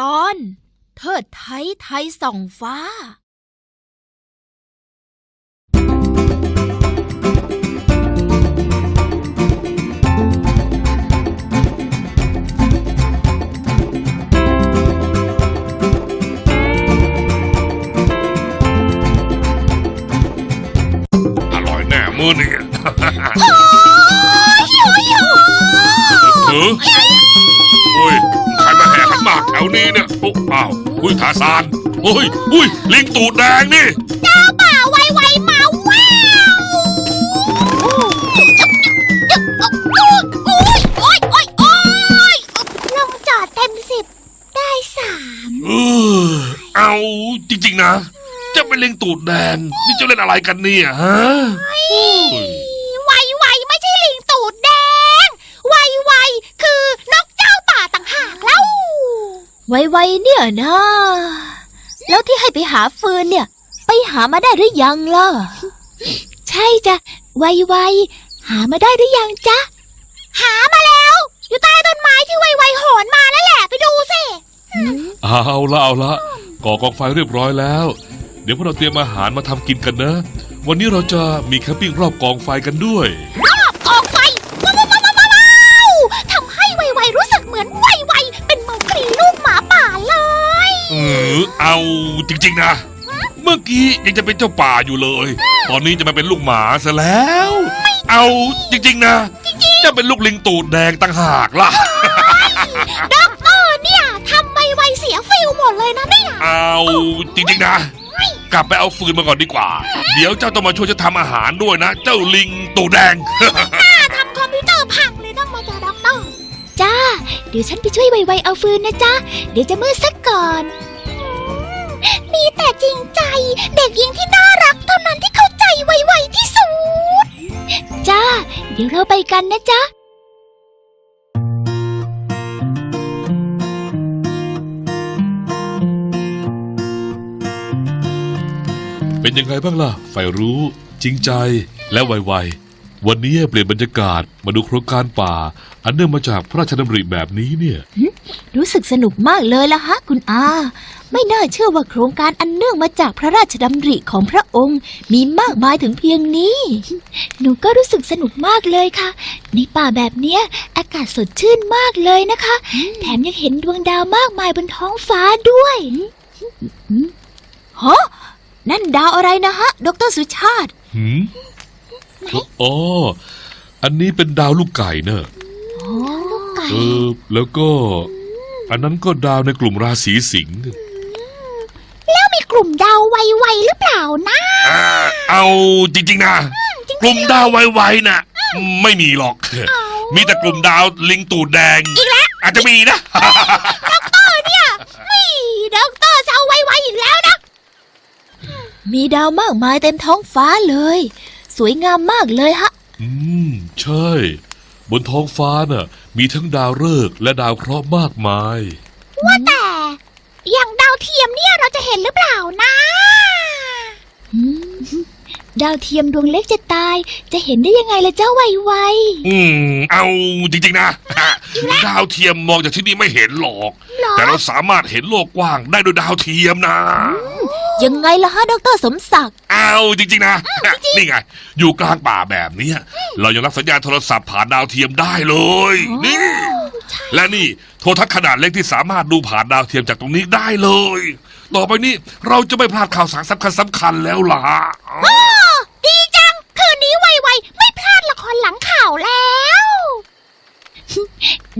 ตอน เทิดไทยไทยส่องฟ้า อร่อยแน่มือนี่เอุ้ยทาซานโอ้ยอุ้ยลิงตูดแดงนี่ป่าไวไวๆมาแววโอ้ยโอ้ยโอ้ยโอ้ยลงจอดเต็มสิบได้สามเออเอาจริง ๆ นะ จะเป็นลิงตูดแดงนี่จะเล่นอะไรกันเนี่ยฮะ โอ้ย ไวไวๆไม่ใช่ลิงตูดแดง ไวไวๆคือนกเจ้าป่าต่างหากเล่า ไวๆเนี่ยนะ แล้วที่ให้ไปหาฟืนเนี่ย ไปหามาได้หรือยังล่ะ ใช่จ้ะไวไวๆหามาได้หรือยังจ๊ะ หามาแล้ว อยู่ใต้ต้นไม้ที่ไวไวๆโหนมานั่นแหละไปดูสิ เอาละเอาละก่อกองไฟเรียบร้อยแล้ว เดี๋ยวพวกเราเตรียมอาหารมาทำกินกันนะ วันนี้เราจะมีแคมปิ้งรอบกองไฟกันด้วยรอบ จริงๆนะ เมื่อกี้ยังจะเป็นเจ้าป่าอยู่เลย ตอนนี้จะมาเป็นลูกหมาซะแล้ว เอาจริงๆนะ จะเป็นลูกลิงตูดแดงต่างหากล่ะ ด็อกเตอร์เนี่ยทำไวไวๆเสียฟิลหมดเลยนะเนี่ย เอาจริงๆนะ กลับไปเอาฟืนมาก่อนดีกว่า เดี๋ยวเจ้าต้องมาช่วยจะทำอาหารด้วยนะ เจ้าลิงตูดแดงทำคอมพิวเตอร์พังเลยต้องมาเจอด็อกเตอร์ จ้า เดี๋ยวฉันไปช่วยไวไวๆเอาฟืนนะจ๊ะเดี๋ยวจะมืดสักก่อนมีแต่ จริงใจ เด็กหญิงที่น่ารักเท่านั้นที่เข้าใจไวๆที่สุด จ้า เดี๋ยวเราไปกันนะจ๊ะ เป็นยังไงบ้างล่ะ ไฟรู้ จริงใจและไวๆ วันนี้เปลี่ยนบรรยากาศมาดูโครงการป่า อันเนื่องมาจากพระราชดำริแบบนี้เนี่ย รู้สึกสนุกมากเลยล่ะฮะคุณอา ไม่น่าเชื่อว่าโครงการอันเนื่องมาจากพระราชดำริของพระองค์ มีมากมายถึงเพียงนี้ หนูก็รู้สึกสนุกมากเลยค่ะ ในป่าแบบเนี้ย อากาศสดชื่นมากเลยนะคะ แถมยังเห็นดวงดาวมากมายบนท้องฟ้าด้วยฮะนั่นดาวอะไรนะฮะ ดรสุชาติหืม อ๋อ อันนี้เป็นดาวลูกไก่เนอะลูกไก่เออ แล้วก็ อันนั้นก็ดาวในกลุ่มราศีสิงห์แล้วมีกลุ่มดาวไวๆหรือเปล่านะอ่าเอาจริง ๆ นะ กลุ่มดาวไวๆน่ะ ไม่มีหรอก มีแต่กลุ่มดาวลิงตูดแดง อีกแล้ว อาจจะมีนะนี่ด็อกเตอร์จะเอาไวๆอีกแล้วนะ มีดาวมากมายเต็มท้องฟ้าเลย สวยงามมากเลยฮะ อืม ใช่ บนท้องฟ้าน่ะ มีทั้งดาวฤกษ์และดาวเคราะห์มากมาย ว่าแต่ อย่างดาวเทียมเนี่ยเราจะเห็นหรือเปล่านะดาวเทียมดวงเล็กจะตาย จะเห็นได้ยังไงล่ะเจ้าไวอืม เอาจริง ๆ นะ ดาวเทียมมองจากที่นี่ไม่เห็นหรอกๆหรอแต่เราสามารถเห็นโลกกว้างได้ด้วยดาวเทียมนะ ยังไงล่ะฮะดรสมศักดิ์ เอาจริงๆนะ นี่ไง อยู่กลางป่าแบบเนี้ยเรายังรับสัญญาณโทรศัพท์ผ่านดาวเทียมได้เลย นี่ และนี่โทรทัศน์ขนาดเล็กที่สามารถดูผ่านดาวเทียมจากตรงนี้ได้เลย ต่อไปนี้เราจะไม่พลาดข่าวสารสำคัญสำคัญๆแล้วล่ะดีจัง คืนนี้ไวๆไม่พลาดละครหลังข่าวแล้ว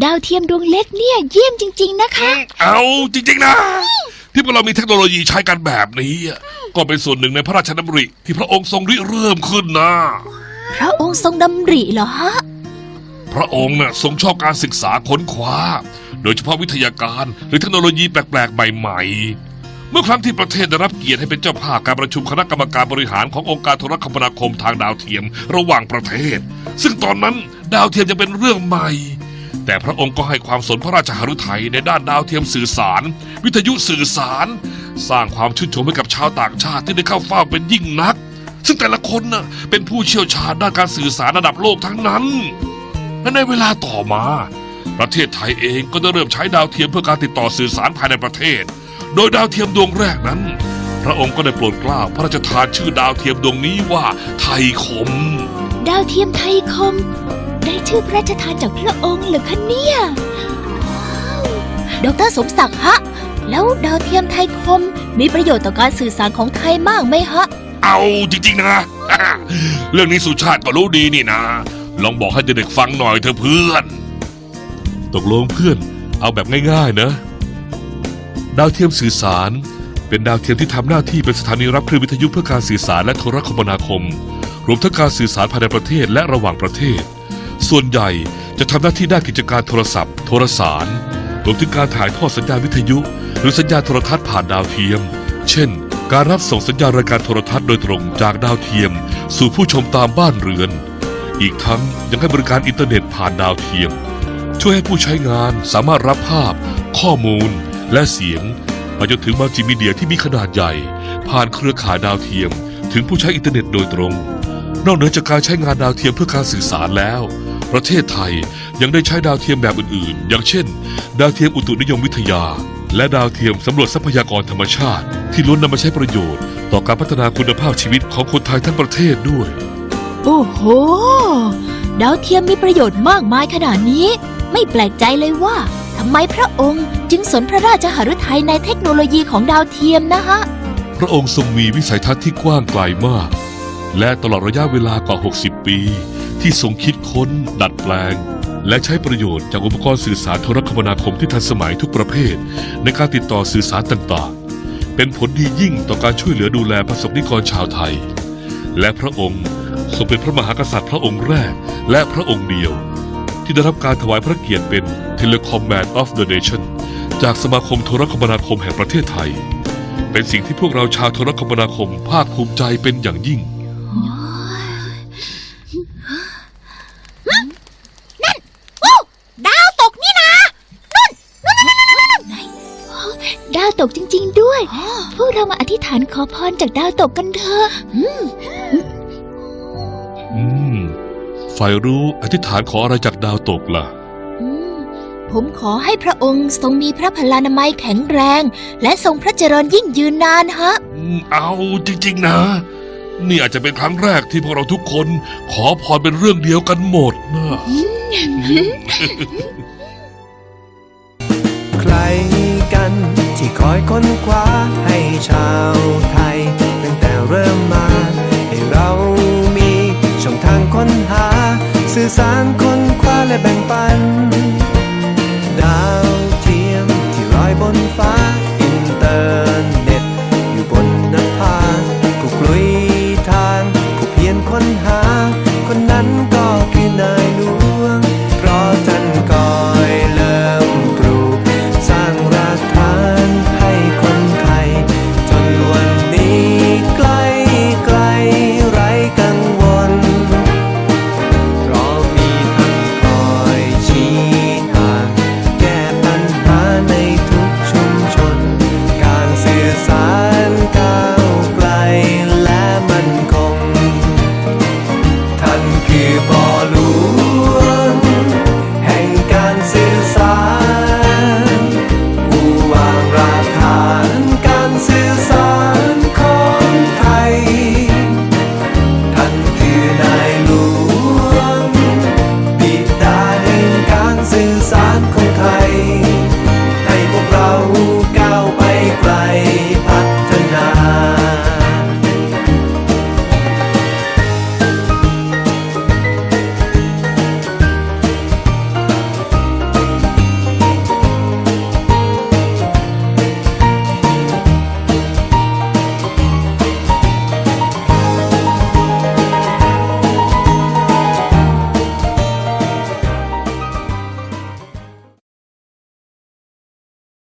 ดาวเทียมดวงเล็กเนี่ยเยี่ยมจริง ๆ นะคะ เอาจริง ๆ นะที่พวกเรามีเทคโนโลยีใช้กันแบบนี้อะ ก็เป็นส่วนหนึ่งในพระราชดำริ ที่พระองค์ทรงริเริ่มขึ้นนะ พระองค์ทรงดำริเหรอฮะ พระองค์น่ะทรงชอบการศึกษาค้นคว้า โดยเฉพาะวิทยาการหรือเทคโนโลยีแปลกๆ ใหม่ๆ เมื่อครั้งที่ประเทศได้รับเกียรติให้เป็นเจ้าภาพการประชุมคณะกรรมการบริหารขององค์การโทรคมนาคมทางดาวเทียมระหว่างประเทศ ซึ่งตอนนั้นดาวเทียมยังเป็นเรื่องใหม่ แต่พระองค์ก็ให้ความสนพระราชหฤทัยในด้านดาวเทียมสื่อสาร วิทยุสื่อสาร สร้างความชื่นชมให้กับชาวต่างชาติที่ได้เข้าเฝ้าเป็นยิ่งนัก ซึ่งแต่ละคนน่ะเป็นผู้เชี่ยวชาญด้านการสื่อสารระดับโลกทั้งนั้นและในเวลาต่อมา ประเทศไทยเองก็ได้เริ่มใช้ดาวเทียมเพื่อการติดต่อสื่อสารภายในประเทศ โดยดาวเทียมดวงแรกนั้น พระองค์ก็ได้โปรดเกล้าพระราชทานชื่อดาวเทียมดวงนี้ว่าไทยคม ดาวเทียมไทยคม ได้ชื่อพระราชทานจากพระองค์เหรือคะเนี่ยดรสมศักดิ์ฮะ แล้วดาวเทียมไทยคมมีประโยชน์ต่อการสื่อสารของไทยมากไหมฮะ เอาจริงๆนะ เรื่องนี้สุชาติก็รู้ดีนี่นะ ลองบอกให้เด็กๆฟังหน่อยเถอะเพื่อน ตกลงเพื่อนเอาแบบง่ายๆนะ ดาวเทียมสื่อสาร เป็นดาวเทียมที่ทำหน้าที่เป็นสถานีรับคลื่นวิทยุเพื่อการสื่อสารและโทรคมนาคม รวมทั้งการสื่อสารภายในประเทศและระหว่างประเทศ ส่วนใหญ่จะทำหน้าที่ด้านกิจการโทรศัพท์ โทรสารรวมถึงการถ่ายทอดสัญญาณวิทยุ หรือสัญญาณโทรทัศน์ผ่านดาวเทียม เช่น การรับส่งสัญญาณรายการโทรทัศน์โดยตรงจากดาวเทียม สู่ผู้ชมตามบ้านเรือน อีกทั้งยังให้บริการอินเทอร์เน็ตผ่านดาวเทียม ช่วยให้ผู้ใช้งานสามารถรับภาพ ข้อมูล และเสียงไปจนถึงมัลติมีเดียที่มีขนาดใหญ่ ผ่านเครือข่ายดาวเทียม ถึงผู้ใช้อินเทอร์เน็ตโดยตรง นอกเหนือจากการใช้งานดาวเทียมเพื่อการสื่อสารแล้ว ประเทศไทยยังได้ใช้ดาวเทียมแบบอื่นๆ อย่างเช่น ดาวเทียมอุตุนิยมวิทยา และดาวเทียมสำรวจทรัพยากรธรรมชาติ ที่ล้วนนำมาใช้ประโยชน์ ต่อการพัฒนาคุณภาพชีวิตของคนไทยทั้งประเทศด้วย โอ้โห ดาวเทียมมีประโยชน์มากมายขนาดนี้ ไม่แปลกใจเลยว่าทำไมพระองค์จึงสนพระราชหฤทัยในเทคโนโลยีของดาวเทียมนะฮะ พระองค์ทรงมีวิสัยทัศน์ที่กว้างไกลมาก และตลอดระยะเวลากว่า 60 ปี ที่ทรงคิดค้น ดัดแปลง และใช้ประโยชน์จากอุปกรณ์สื่อสารโทรคมนาคมที่ทันสมัยทุกประเภท ในการติดต่อสื่อสารต่างๆ เป็นผลดียิ่งต่อการช่วยเหลือดูแลประสบนิกรชาวไทย และพระองค์ทรงเป็นพระมหากษัตริย์พระองค์แรก และพระองค์เดียว ที่ได้รับการถวายพระเกียรติเป็น Telecom Man of the Nation จากสมาคมโทรคมนาคมแห่งประเทศไทย เป็นสิ่งที่พวกเราชาวโทรคมนาคมภาคภูมิใจเป็นอย่างยิ่ง พวกเรามาอธิษฐานขอพรจากดาวตกกันเถอะอืมฝ่ายรู้อธิษฐานขออะไรจากดาวตกล่ะอืมผมขอให้พระองค์ทรงมีพระพลานามัยแข็งแรง และทรงพระเจริญยิ่งยืนนานฮะ อืมเอาจริงๆนะ นี่อาจจะเป็นครั้งแรกที่พวกเราทุกคนขอพรเป็นเรื่องเดียวกันหมดนะใครกัน ที่คอยค้นคว้าให้ชาวไทย ตั้งแต่เริ่มมา ให้เรามีช่องทางค้นหา สื่อสารค้นคว้าและแบ่งปัน